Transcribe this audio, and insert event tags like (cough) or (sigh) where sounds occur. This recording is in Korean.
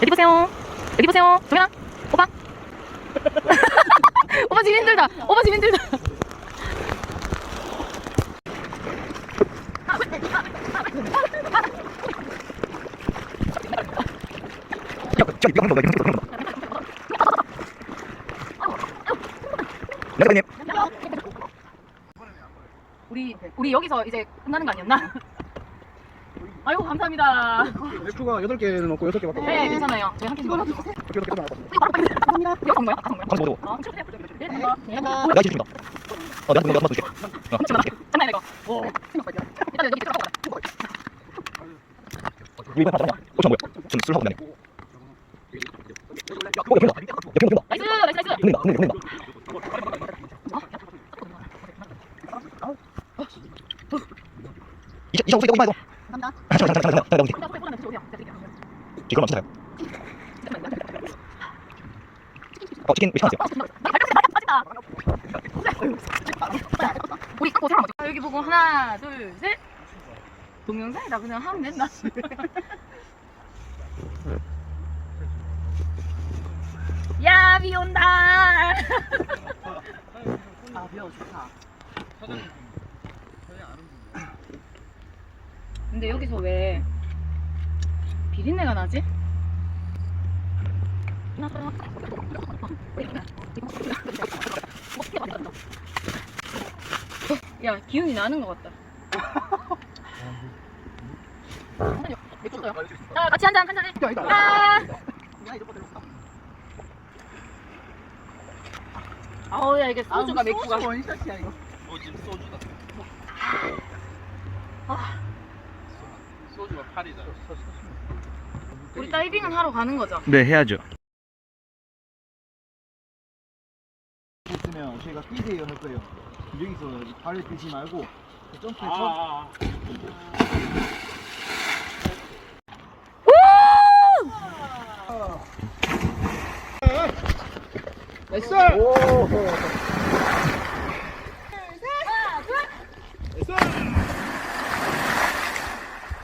여기 보세요. 여기 보세요. 정현아, 오빠. (laughs) 오빠 지금 힘들다. 오빠 지금 힘들다. 내가 우리 우리 여기서 이제 끝나는 거 아니었나? 아유 감사합니다. 맥주가 8개는 넣고 6개밖에 네 괜찮아요. 저희 한 개씩 먹어. 8개 나왔어. 이거 바로 빨리. 감사합니다. 이거 간 거야? 간 거야? 가서 먹어. 어, 네, 네, 네. 내가 주십니다. 어, 내가 내가 줄게. 어, 장난이야 이거. 일단 여기 들어가. 우리 이번 하잖아. 오천 뭐야? 지금 술 하고 다니. 어, 옆에 옆에 옆에 옆에 나이스 나이스 나이스. 흔든다, 흔든다, 흔든다. 이차 이차 오세요, 오지 마요. 감사합니다. 아, 잠깐 잠깐 잠깐 잠깐 잠깐. 오세요, 오세요, 오세요. 오세요. 드릴게요. 지금 맞추세요. 어, 치킨? 우리 딱 사람 어디? 여기 보고 하나, 둘, 셋. 동영상이다 그냥 하면 된다. 야, 비 온다. 아, 벼 좋다. 근데 여기서 왜 비린내가 나지? 야 기운이 나는 것 같다. 자 같이 한잔 한잔 해. 아. 아우 야 이게 소주가 맥주가. 원샷이야 이거. 어 지금 소주다. 아, 팔이다. 우리 다이빙은 하러 가는 거죠? 네 해야죠. 있으면 저희가 뛰대요 할 거예요. 여기서 발을 뛰지 말고 점프해서 아, 나이스! 오!